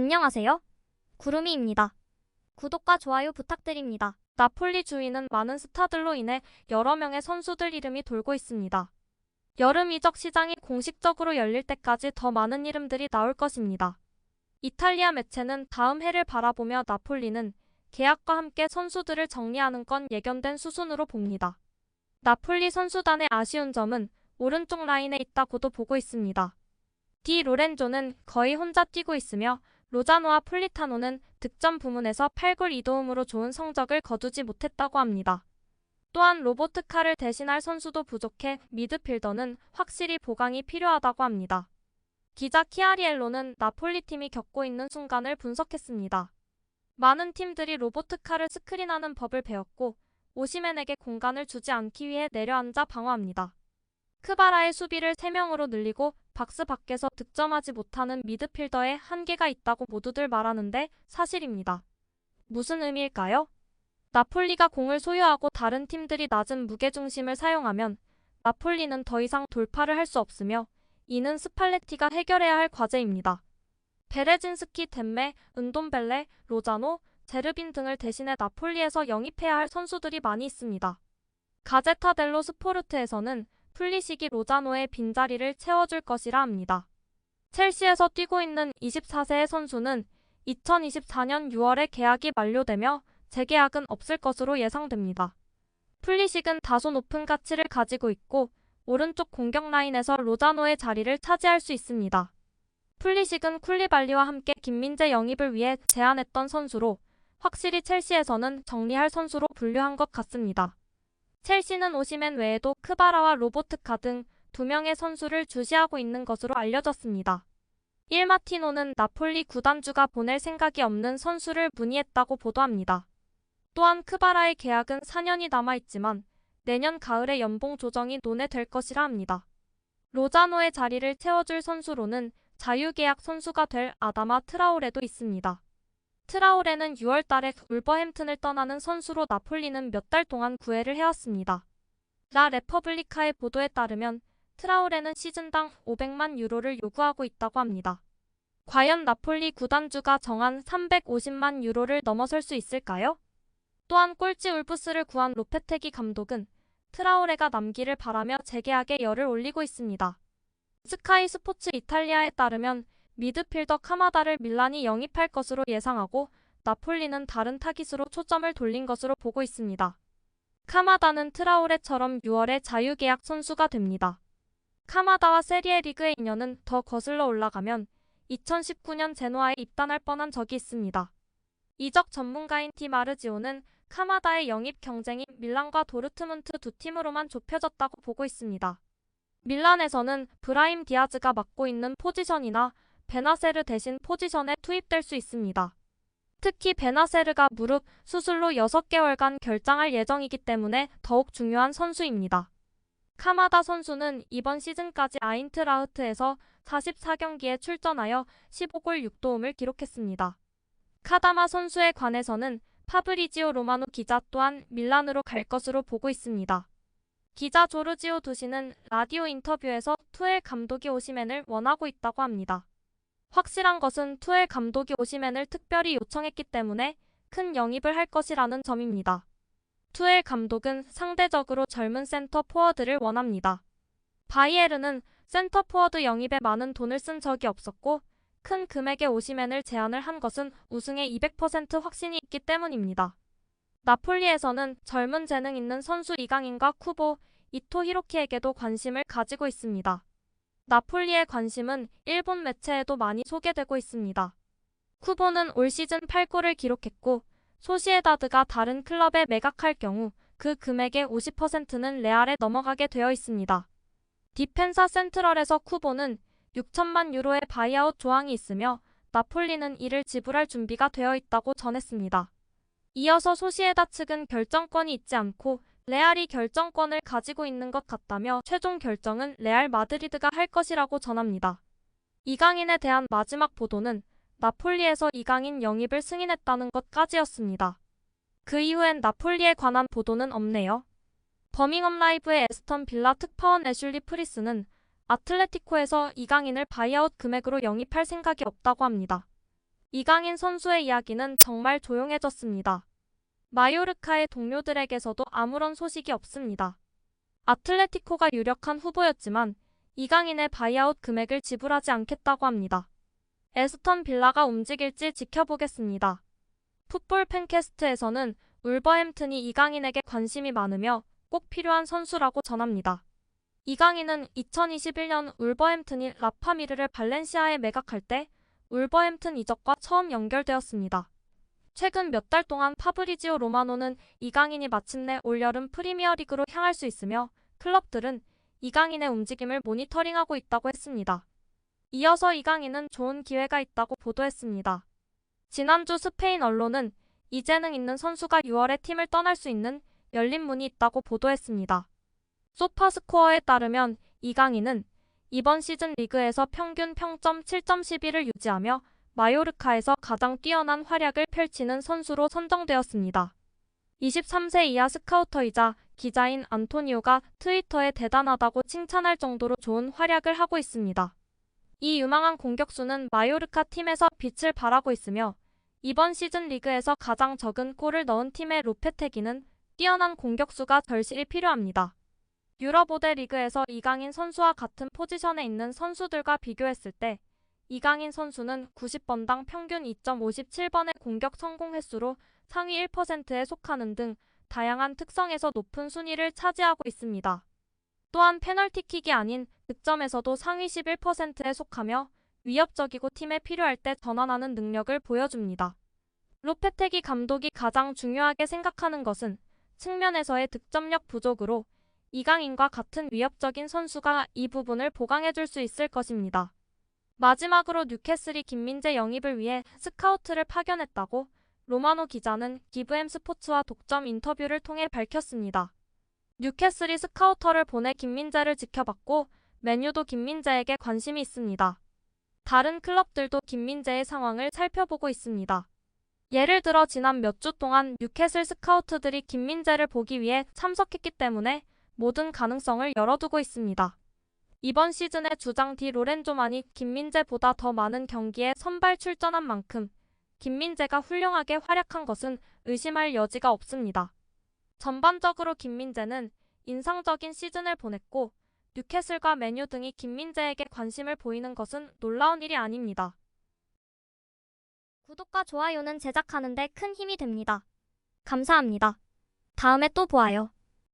안녕하세요. 구름이입니다. 구독과 좋아요 부탁드립니다. 나폴리 주위는 많은 스타들로 인해 여러 명의 선수들 이름이 돌고 있습니다. 여름 이적 시장이 공식적으로 열릴 때까지 더 많은 이름들이 나올 것입니다. 이탈리아 매체는 다음 해를 바라보며 나폴리는 계약과 함께 선수들을 정리하는 건 예견된 수순으로 봅니다. 나폴리 선수단의 아쉬운 점은 오른쪽 라인에 있다고도 보고 있습니다. 디 로렌조는 거의 혼자 뛰고 있으며 로자노와 폴리타노는 득점 부문에서 8골 2도움으로 좋은 성적을 거두지 못했다고 합니다. 또한 로보트카를 대신할 선수도 부족해 미드필더는 확실히 보강이 필요하다고 합니다. 기자 키아리엘로는 나폴리 팀이 겪고 있는 순간을 분석했습니다. 많은 팀들이 로보트카를 스크린하는 법을 배웠고 오시멘에게 공간을 주지 않기 위해 내려앉아 방어합니다. 크바라의 수비를 3명으로 늘리고 박스 밖에서 득점하지 못하는 미드필더에 한계가 있다고 모두들 말하는데 사실입니다. 무슨 의미일까요? 나폴리가 공을 소유하고 다른 팀들이 낮은 무게중심을 사용하면 나폴리는 더 이상 돌파를 할 수 없으며 이는 스팔레티가 해결해야 할 과제입니다. 베레진스키, 덴메, 은돈벨레, 로자노, 제르빈 등을 대신해 나폴리에서 영입해야 할 선수들이 많이 있습니다. 가제타 델로 스포르트에서는 플리식이 로자노의 빈자리를 채워줄 것이라 합니다. 첼시에서 뛰고 있는 24세의 선수는 2024년 6월에 계약이 만료되며 재계약은 없을 것으로 예상됩니다. 플리식은 다소 높은 가치를 가지고 있고 오른쪽 공격 라인에서 로자노의 자리를 차지할 수 있습니다. 플리식은 쿨리발리와 함께 김민재 영입을 위해 제안했던 선수로 확실히 첼시에서는 정리할 선수로 분류한 것 같습니다. 첼시는 오시멘 외에도 크바라와 로보트카 등 두 명의 선수를 주시하고 있는 것으로 알려졌습니다. 일마티노는 나폴리 구단주가 보낼 생각이 없는 선수를 문의했다고 보도합니다. 또한 크바라의 계약은 4년이 남아있지만 내년 가을에 연봉 조정이 논의될 것이라 합니다. 로자노의 자리를 채워줄 선수로는 자유계약 선수가 될 아다마 트라오레도 있습니다. 트라오레는 6월 달에 울버햄튼을 떠나는 선수로 나폴리는 몇 달 동안 구애를 해왔습니다. 라 레퍼블리카의 보도에 따르면 트라오레는 시즌당 500만 유로를 요구하고 있다고 합니다. 과연 나폴리 구단주가 정한 350만 유로를 넘어설 수 있을까요? 또한 꼴찌 울프스를 구한 로페테기 감독은 트라오레가 남기를 바라며 재계약에 열을 올리고 있습니다. 스카이 스포츠 이탈리아에 따르면 미드필더 카마다를 밀란이 영입할 것으로 예상하고 나폴리는 다른 타깃으로 초점을 돌린 것으로 보고 있습니다. 카마다는 트라오레처럼 6월에 자유계약 선수가 됩니다. 카마다와 세리에 리그의 인연은 더 거슬러 올라가면 2019년 제노아에 입단할 뻔한 적이 있습니다. 이적 전문가인 디 마르지오는 카마다의 영입 경쟁이 밀란과 도르트문트 두 팀으로만 좁혀졌다고 보고 있습니다. 밀란에서는 브라임 디아즈가 맡고 있는 포지션이나 베나세르 대신 포지션에 투입될 수 있습니다. 특히 베나세르가 무릎 수술로 6개월간 결장할 예정이기 때문에 더욱 중요한 선수입니다. 카마다 선수는 이번 시즌까지 아인트라흐트에서 44경기에 출전하여 15골 6도움을 기록했습니다. 카다마 선수에 관해서는 파브리지오 로마노 기자 또한 밀란으로 갈 것으로 보고 있습니다. 기자 조르지오 두시는 라디오 인터뷰에서 투엘 감독이 오시멘을 원하고 있다고 합니다. 확실한 것은 투엘 감독이 오시멘을 특별히 요청했기 때문에 큰 영입을 할 것이라는 점입니다. 투엘 감독은 상대적으로 젊은 센터 포워드를 원합니다. 바이에르는 센터 포워드 영입에 많은 돈을 쓴 적이 없었고 큰 금액의 오시멘을 제안을 한 것은 우승에 200% 확신이 있기 때문입니다. 나폴리에서는 젊은 재능 있는 선수 이강인과 쿠보, 이토 히로키에게도 관심을 가지고 있습니다. 나폴리의 관심은 일본 매체에도 많이 소개되고 있습니다. 쿠보는 올 시즌 8골을 기록했고 소시에다드가 다른 클럽에 매각할 경우 그 금액의 50%는 레알에 넘어가게 되어 있습니다. 디펜사 센트럴에서 쿠보는 6천만 유로의 바이아웃 조항이 있으며 나폴리는 이를 지불할 준비가 되어 있다고 전했습니다. 이어서 소시에다 측은 결정권이 있지 않고 레알이 결정권을 가지고 있는 것 같다며 최종 결정은 레알 마드리드가 할 것이라고 전합니다. 이강인에 대한 마지막 보도는 나폴리에서 이강인 영입을 승인했다는 것까지였습니다. 그 이후엔 나폴리에 관한 보도는 없네요. 버밍엄 라이브의 에스턴 빌라 특파원 애슐리 프리스는 아틀레티코에서 이강인을 바이아웃 금액으로 영입할 생각이 없다고 합니다. 이강인 선수의 이야기는 정말 조용해졌습니다. 마요르카의 동료들에게서도 아무런 소식이 없습니다. 아틀레티코가 유력한 후보였지만 이강인의 바이아웃 금액을 지불하지 않겠다고 합니다. 에스턴 빌라가 움직일지 지켜보겠습니다. 풋볼 팬캐스트에서는 울버햄튼이 이강인에게 관심이 많으며 꼭 필요한 선수라고 전합니다. 이강인은 2021년 울버햄튼이 라파미르를 발렌시아에 매각할 때 울버햄튼 이적과 처음 연결되었습니다. 최근 몇 달 동안 파브리지오 로마노는 이강인이 마침내 올여름 프리미어리그로 향할 수 있으며 클럽들은 이강인의 움직임을 모니터링하고 있다고 했습니다. 이어서 이강인은 좋은 기회가 있다고 보도했습니다. 지난주 스페인 언론은 이재능 있는 선수가 6월에 팀을 떠날 수 있는 열린 문이 있다고 보도했습니다. 소파스코어에 따르면 이강인은 이번 시즌 리그에서 평균 평점 7.11을 유지하며 마요르카에서 가장 뛰어난 활약을 펼치는 선수로 선정되었습니다. 23세 이하 스카우터이자 기자인 안토니오가 트위터에 대단하다고 칭찬할 정도로 좋은 활약을 하고 있습니다. 이 유망한 공격수는 마요르카 팀에서 빛을 발하고 있으며 이번 시즌 리그에서 가장 적은 골을 넣은 팀의 로페테기는 뛰어난 공격수가 절실히 필요합니다. 유럽 5대 리그에서 이강인 선수와 같은 포지션에 있는 선수들과 비교했을 때 이강인 선수는 90번당 평균 2.57번의 공격 성공 횟수로 상위 1%에 속하는 등 다양한 특성에서 높은 순위를 차지하고 있습니다. 또한 페널티킥이 아닌 득점에서도 상위 11%에 속하며 위협적이고 팀에 필요할 때 전환하는 능력을 보여줍니다. 로페테기 감독이 가장 중요하게 생각하는 것은 측면에서의 득점력 부족으로 이강인과 같은 위협적인 선수가 이 부분을 보강해줄 수 있을 것입니다. 마지막으로 뉴캐슬이 김민재 영입을 위해 스카우트를 파견했다고 로마노 기자는 기브엠 스포츠와 독점 인터뷰를 통해 밝혔습니다. 뉴캐슬이 스카우터를 보내 김민재를 지켜봤고 맨유도 김민재에게 관심이 있습니다. 다른 클럽들도 김민재의 상황을 살펴보고 있습니다. 예를 들어 지난 몇 주 동안 뉴캐슬 스카우트들이 김민재를 보기 위해 참석했기 때문에 모든 가능성을 열어두고 있습니다. 이번 시즌의 주장 디 로렌조만이 김민재보다 더 많은 경기에 선발 출전한 만큼 김민재가 훌륭하게 활약한 것은 의심할 여지가 없습니다. 전반적으로 김민재는 인상적인 시즌을 보냈고 뉴캐슬과 메뉴 등이 김민재에게 관심을 보이는 것은 놀라운 일이 아닙니다. 구독과 좋아요는 제작하는데 큰 힘이 됩니다. 감사합니다. 다음에 또 보아요.